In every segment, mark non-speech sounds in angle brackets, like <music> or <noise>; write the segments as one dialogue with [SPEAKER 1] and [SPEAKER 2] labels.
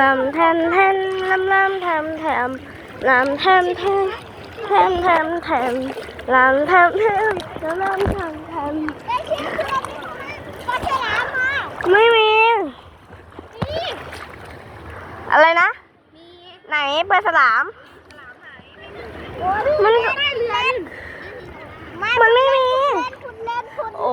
[SPEAKER 1] ลำแทนแทนลำลำแทมแทมลำแทมแทมแทมแทมแทมลำแทมแทมลำลำแทมแทม
[SPEAKER 2] ได้ชื่อคือเราปลาฉลามมา
[SPEAKER 1] ไม่มี
[SPEAKER 2] นี่
[SPEAKER 1] อะไรนะ
[SPEAKER 2] มี
[SPEAKER 1] ไหนปลาฉลาม
[SPEAKER 2] มันไม่ได้เรือน
[SPEAKER 1] มันไม่มี
[SPEAKER 2] เล่นคุณเล่นคุณ
[SPEAKER 1] โอ้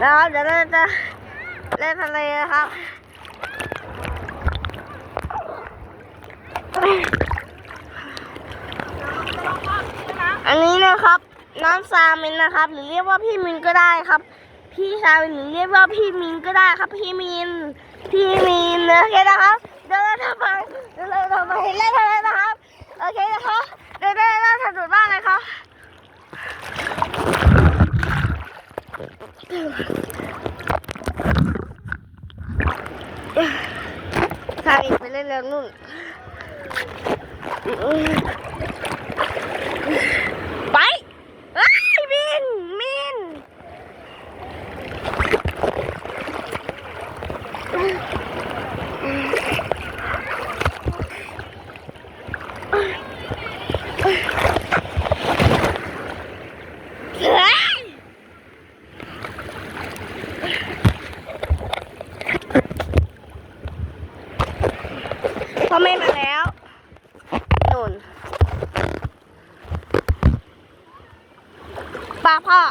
[SPEAKER 1] แล้วเดี๋ยวเราจะเล่นทะเลนะครับอันนี้นะครับ น้ำซามินนะครับหรือเรียกว่าพี่มินก็ได้ครับ พี่ซามินหรือเรียกว่าพี่มินก็ได้ครับ พี่มิน พี่มินโอเคนะครับเดินทำไมเดินทำไมเล่นทะเลนะครับโอเคนะครับเดินได้แล้วสะดุดบ้านเลยครับ ทางอีกไปเล่นเรือนู่น ไปเอ้ยมิน มิน เฮ้ยพ่อแม่มาแล้วนุ่น ป้า พ่อ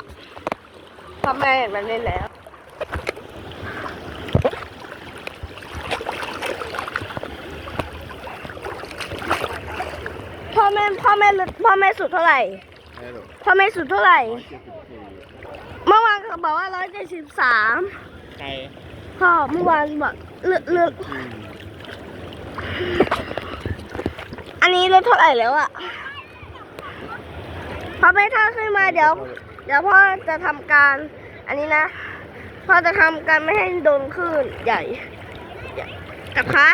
[SPEAKER 1] พ่อแม่เห็นมันเล่นแล้วพ่อแม่พ่อแม่ลึกพ่อแม่สุดเท่าไหร่
[SPEAKER 3] ฮัลโหล
[SPEAKER 1] พ่อแม่สุดเท่าไหร่
[SPEAKER 3] เจ็ดสิบสี่
[SPEAKER 1] เมื่อวานเขาบอกว่าร้อยเจ็ดสิบสาม
[SPEAKER 3] ใคร
[SPEAKER 1] พ่อเมื่อวานบอกเลือกเลือก
[SPEAKER 3] อืม
[SPEAKER 1] อันนี้เลือกเท่าไหร่แล้วอะพ่อแม่ถ้าขึ้นมาเดี๋ยว เดี๋ยวพ่อจะทำการอันนี้นะ พ่อจะทำการไม่ให้โดนคลื่นใหญ่ใหญ่กับคะ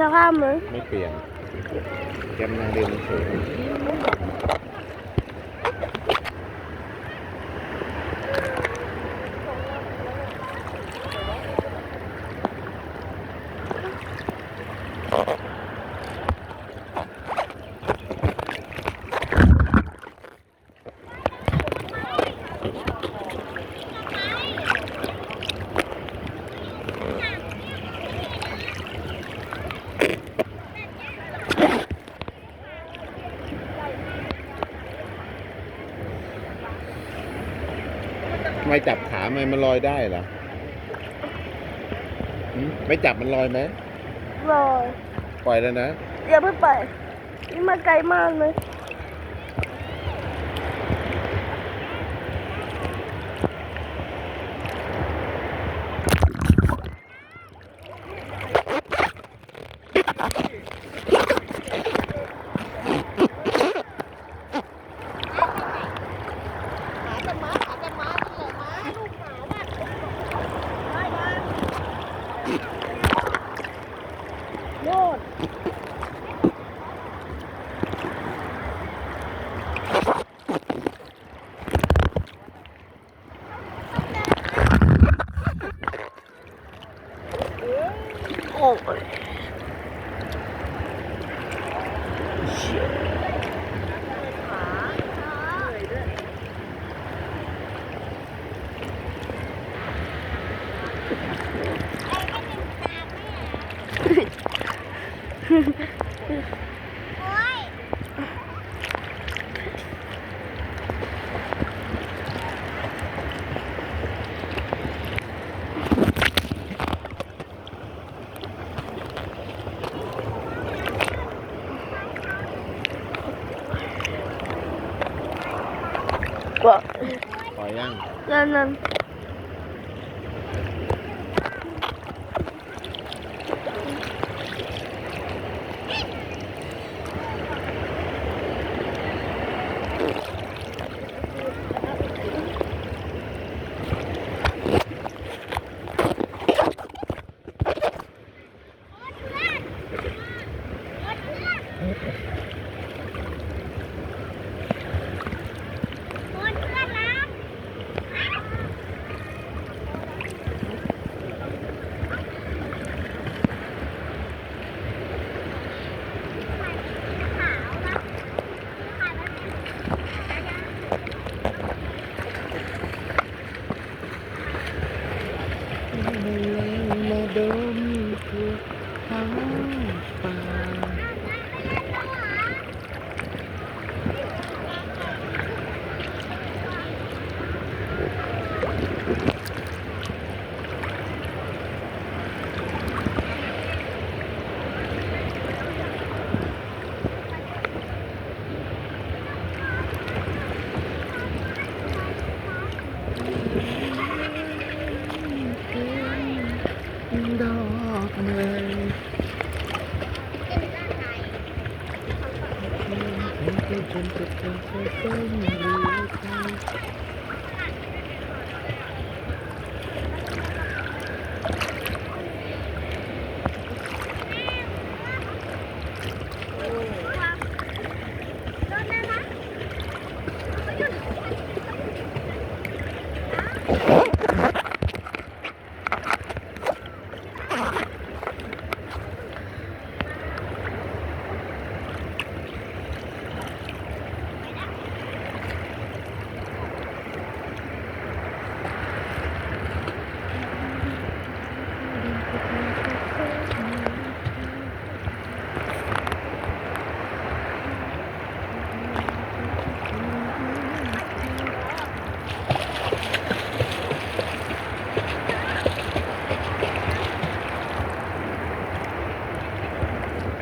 [SPEAKER 1] สภาพมั้ย
[SPEAKER 3] ไม่เปลี่ยนแกมยังเดิมเฉยอ ทำไมมันลอยได้ล่ะหืมไม่จับมันลอยไหม
[SPEAKER 1] รอ
[SPEAKER 3] ปล่อยแล้วนะ
[SPEAKER 1] อย่าเพิ่งไปนี่มาไกลมากเลย โน่น โอ้ย บอก
[SPEAKER 3] ปล่อยยัง
[SPEAKER 1] นั่นนั่น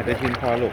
[SPEAKER 3] อาจจะชินพอลูก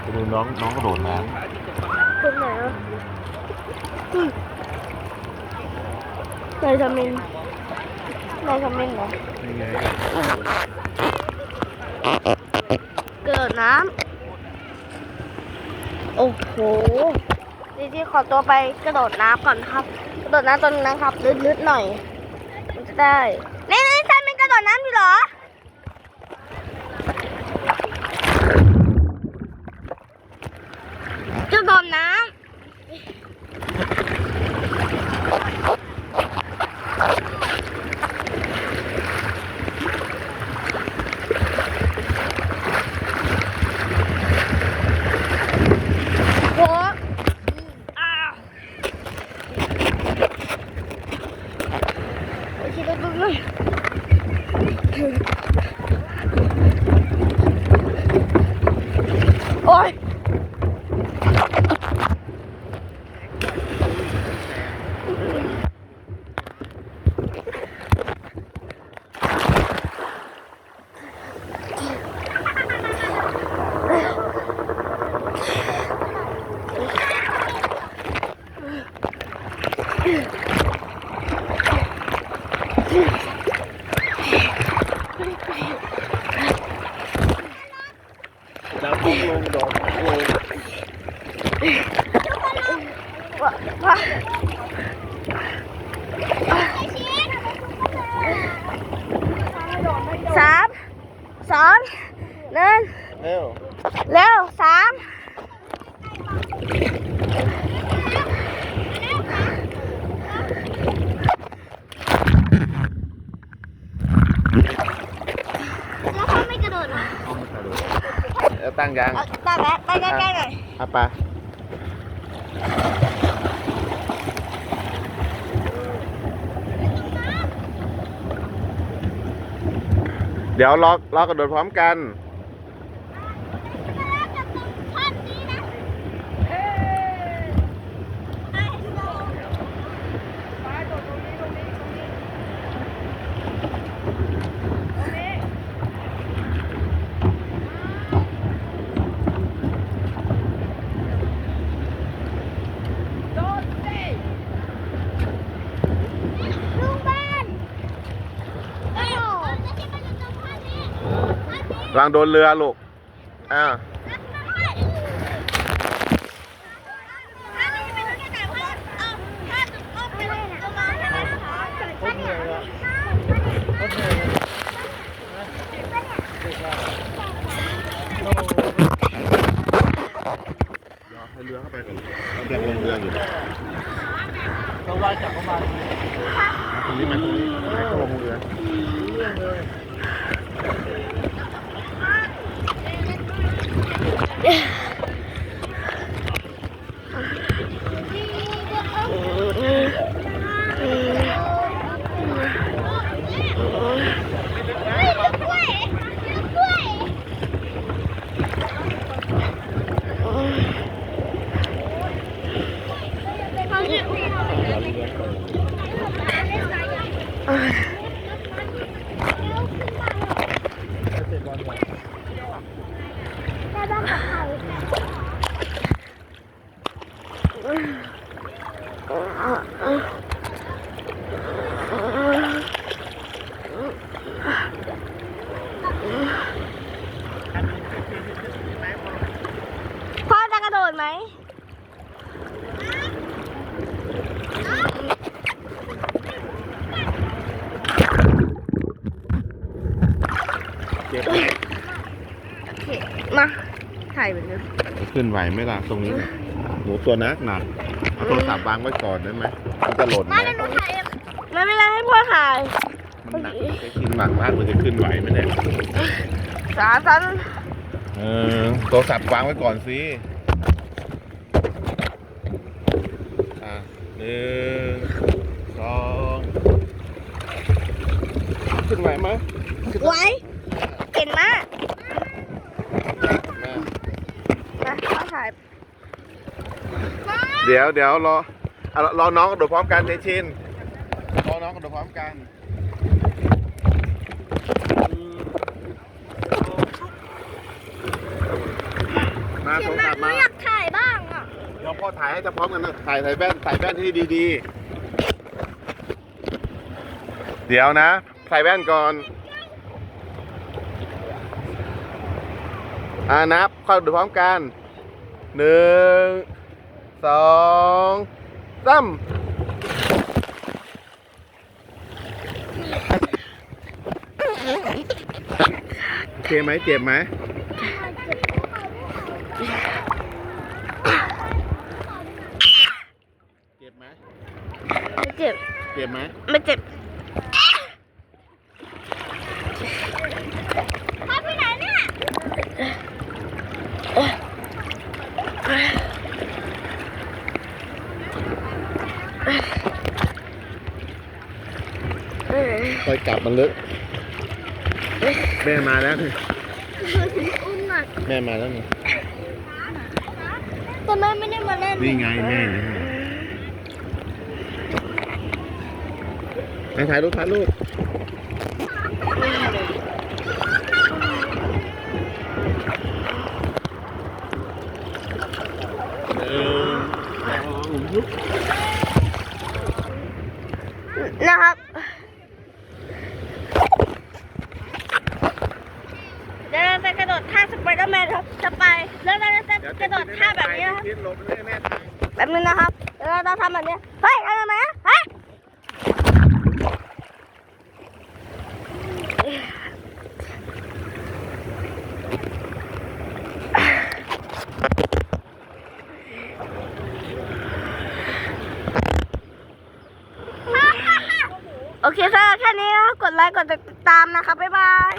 [SPEAKER 2] ไปดูน้องน้
[SPEAKER 3] องกระโดดน้
[SPEAKER 1] ตรงไหนอะอืมนายทำมินนายทำมินเหรอำ
[SPEAKER 3] นี่ไง
[SPEAKER 1] เกิดน้ำ โอ้โหดีที่ขอตัวไปกระโดดน้ำก่อนครับ กระโดดน้ำตรงนั้นครับ ลึกๆหน่อยมันจะ ได้นี่นี่ท่านเนกระโดดน้ำอยู่เหรอ กระโดดน้ำโหอ้าวโอเคดูดูดูโอ้ย
[SPEAKER 3] ดาวพุ่งลงโดดลง
[SPEAKER 1] ว่าว่า สามสองหนึ่ง
[SPEAKER 3] เร็ว
[SPEAKER 1] เร็วสามแล้วเขาไม่กระโดดเหรอ
[SPEAKER 3] เอามากระโดดเอาตั้งยาง
[SPEAKER 1] เอาตั้งแล้วไปใกล้ๆหน่อย
[SPEAKER 3] เอาไป เดี๋ยวล็อกล็อกกระโดดพร้อมกัน
[SPEAKER 2] ลังโด
[SPEAKER 3] นเรือลูก อ่า
[SPEAKER 2] ให้
[SPEAKER 3] เรือเข้าไปก่อนเอาเด็กลงเรืออยู่
[SPEAKER 4] ต้อว่ายจับเข้ามา
[SPEAKER 3] ตรงนี้ไหมตรงนี้ลงเรือ
[SPEAKER 1] Yeah. <laughs> จะกระโดดไหม
[SPEAKER 3] เจ็บ
[SPEAKER 1] มาถ่ายไปเลย
[SPEAKER 3] ขึ้นไหวไหมล่ะตรงนี้น่ะหนูตัวนักหนักเอาโทรศัพท์วางไว้ก่อนได้ไหมมันจะหล่นไหม
[SPEAKER 2] มาเดี๋ยวหนูถ่ายเอง
[SPEAKER 1] ไม่เป็นไรให้พ่อถ่าย
[SPEAKER 3] มันหนักจะกินหนักมากมันจะขึ้นไหวไหมเนี่ย
[SPEAKER 1] สามสาม
[SPEAKER 3] เออโทรศัพท์วางไว้ก่อนสิอะห นึ่งสองขึ้นไหวไหม
[SPEAKER 1] ไว้เก่งมาก
[SPEAKER 3] แม่
[SPEAKER 1] มาพ่อถ่าย
[SPEAKER 3] เดี๋ยวเดี๋ยวรออะรอน้องกระโดดพร้อมกันเทชินรอน้องกระโดดพร้อมกันมาโทรศัพท์มา
[SPEAKER 2] อยากถ่ายบ้างอะ
[SPEAKER 3] เดี๋ยว พ่อถ่ายให้จะพร้อมกันนะถ่ายใส่แว่นใส่แว่นที่ดีๆ เดี๋ยวนะ ใส่แว่นก่อน อ่านับเข้าดูพร้อมกันหนึ่งสองสามโอเคไหมเจ็บไหมเจ็บไหม
[SPEAKER 1] ไม่ เจ็บ
[SPEAKER 3] เจ็บไหม
[SPEAKER 1] ไม่เจ็บ
[SPEAKER 2] พ่อไปไหนเนี่ย
[SPEAKER 3] คอยจับมันลึกแม่มาแล้วนี่
[SPEAKER 2] อุ้มหน่อย
[SPEAKER 3] แม่มาแล้วนี่
[SPEAKER 2] แต่แม่ไม่ได้มาเล่น
[SPEAKER 3] นี่ไงแม่นี่แม่ ถ่ายรูปถ่ายรูปหนึ่งสองยุบ
[SPEAKER 1] นะครับเดี๋ยวเราจะกระโดดท่าสไปเดอร์แมนครับจะไปแล้วเราจะกระโดดท่าแบบนี้นะครับ
[SPEAKER 3] ทิศลบเลยแม่ถ่าย
[SPEAKER 1] แบบนี้นะครับแล้วเราจะทำแบบนี้เฮ้ยทำไมอะเฮ้ยโอเไลค์กดติดตามนะคะบ๊ายบาย